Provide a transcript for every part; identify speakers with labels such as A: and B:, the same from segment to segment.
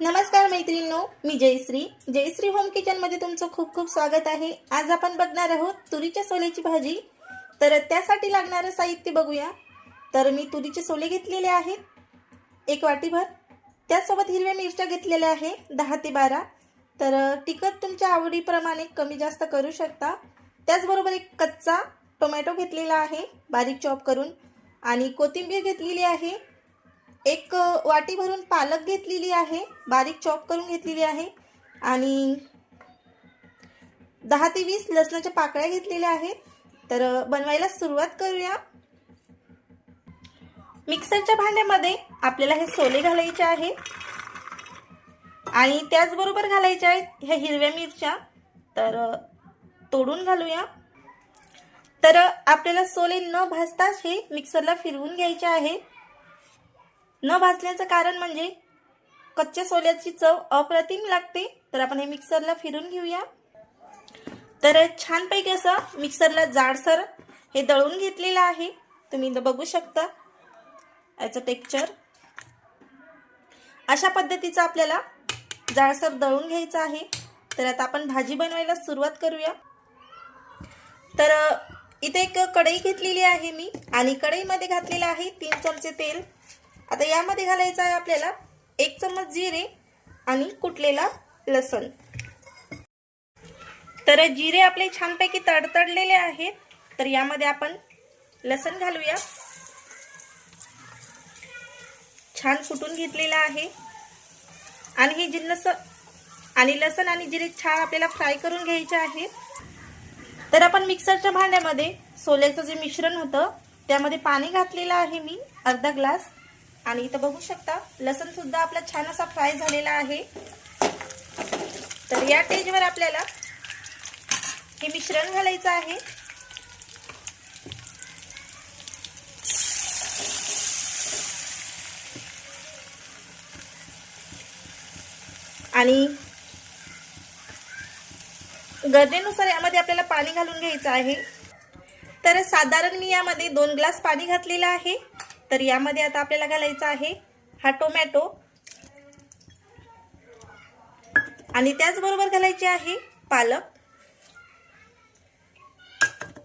A: नमस्कार मैत्रिणींनो मी जयश्री. जयश्री होम किचनमध्ये तुमचं खूप खूप स्वागत आहे. आज आपण बघणार आहोत तुरीच्या सोल्याची भाजी. तर त्यासाठी लागणारं साहित्य बघूया. तर मी तुरीचे सोले घेतलेले आहेत एक वाटीभर. त्यासोबत हिरव्या मिरच्या घेतलेल्या आहे दहा ते बारा. तर तिखट तुमच्या आवडीप्रमाणे कमी जास्त करू शकता. त्याचबरोबर एक कच्चा टोमॅटो घेतलेला आहे बारीक चॉप करून. आणि कोथिंबीर घेतलेली आहे एक वाटी भरून पालक घेतलेली आहे बारीक चॉप करून घेतलेली आहे आणि दहा ते वीस लसणाच्या पाकळ्या घेतलेल्या आहेत. तर बनवायला सुरुवात करूया. मिक्सरच्या भांड्यामध्ये आपल्याला हे सोले घालायचे आहेत आणि त्याचबरोबर घालायच्या आहेत ह्या हिरव्या मिरच्या. तर तोडून घालूया. तर आपल्याला सोले न भाजताच हे मिक्सरला फिरवून घ्यायचे आहे. न भाजण्याचं कारण म्हणजे कच्च्या सोल्याची चव अप्रतिम लागते. तर आपण हे मिक्सरला फिरून घेऊया. तर छानपैकी असं मिक्सरला जाडसर हे दळून घेतलेलं आहे. तुम्ही बघू शकता. याचं टेक्चर अशा पद्धतीचं आपल्याला जाडसर दळून घ्यायचं आहे. तर आता आपण भाजी बनवायला सुरुवात करूया. तर इथे एक कढई घेतलेली आहे मी. आणि कढईमध्ये घातलेलं आहे तीन चमचे तेल. आता यामध्ये घालायचं आहे आपल्याला एक चम्मच जिरे आणि कुटलेला लसण. तर जिरे आपले छानपैकी तडतडलेले आहेत. तर यामध्ये आपण लसण घालूया. छान कुटून घेतलेला आहे. आणि हे जिन्नस आणि लसण आणि जिरे छान आपल्याला फ्राय करून घ्यायचे आहेत. तर आपण मिक्सरच्या भांड्यामध्ये सोल्याचं जे मिश्रण होतं त्यामध्ये पाणी घातलेलं आहे मी अर्धा ग्लास. आणि इथं बघू शकता लसण सुद्धा आपला छान असा फ्राय झालेला आहे. तर या स्टेजवर आपल्याला हे मिश्रण घालायचं आहे. आणि गरजेनुसार यामध्ये आपल्याला पाणी घालून घ्यायचं आहे. तर साधारण मी यामध्ये दोन ग्लास पाणी घातलेलं आहे. तर यामध्ये आता आपल्याला घालायचा आहे हा टोमॅटो. आणि त्याचबरोबर घालायचे आहे पालक.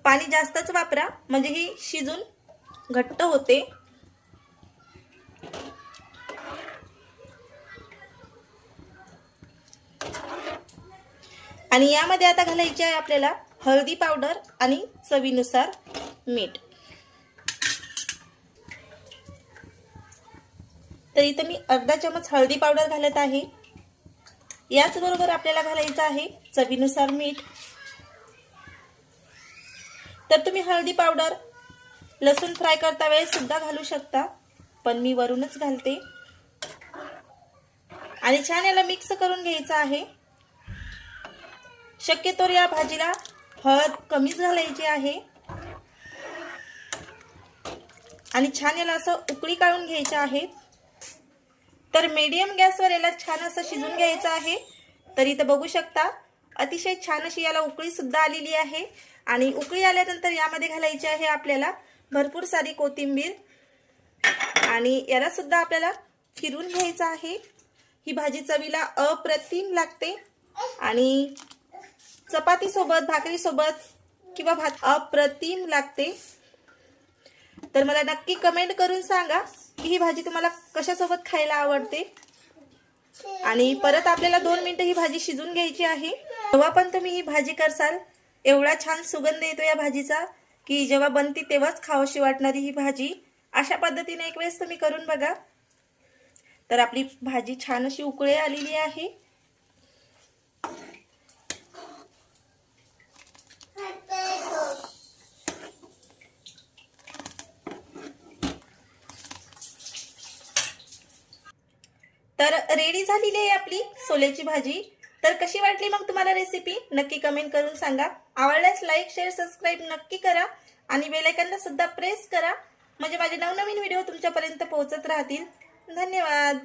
A: पाणी जास्तच वापरा म्हणजे ही शिजून घट्ट होते. आणि यामध्ये आता घालायचे आहे आपल्याला हळदी पावडर आणि चवीनुसार मीठ. तर इथं मी अर्धा चमच हळदी पावडर घालत आहे. याचबरोबर आपल्याला घालायचं आहे चवीनुसार मीठ. तर तुम्ही हळदी पावडर लसूण फ्राय करता वेळेस सुद्धा घालू शकता पण मी वरूनच घालते. आणि छान याला मिक्स करून घ्यायचं आहे. शक्यतो या भाजीला हळद कमीच घालायची आहे. आणि छान याला असं उकळी काढून घ्यायचं आहे. तर मीडियम गॅसवर याला छान असं शिजून घ्यायचं आहे. तर इथं बघू शकता अतिशय छान अशी याला उकळी सुद्धा आलेली आहे. आणि उकळी आल्यानंतर यामध्ये घालायची आहे आपल्याला भरपूर सारी कोथिंबीर. आणि याला सुद्धा आपल्याला फिरून घ्यायचं आहे. ही भाजी चवीला अप्रतिम लागते. आणि चपातीसोबत भाकरीसोबत किंवा भात अप्रतिम लागते. तर मला नक्की कमेंट करून सांगा. ही भाजी तुम्हाला कशासोबत खायला आवडते? आणि परत आपल्याला दोन मिनिटं ही भाजी शिजून घ्यायची आहे. जेव्हा पण तुम्ही ही भाजी करसाल एवढा छान सुगंध येतो या भाजीचा की जेव्हा बनते तेव्हाच खावशी वाटणारी ही भाजी. अशा पद्धतीने एक वेळेस तुम्ही करून बघा. तर आपली भाजी छान अशी उकळे आलेली आहे. तर रेडी झालेली आहे आपली सोल्याची भाजी. तर कशी वाटली मग तुम्हाला रेसिपी नक्की कमेंट करून सांगा. आवडल्यास लाईक शेअर सबस्क्राईब नक्की करा. आणि बेलायकनला सुद्धा प्रेस करा. म्हणजे माझे नवनवीन व्हिडिओ तुमच्यापर्यंत पोहोचत राहतील. धन्यवाद.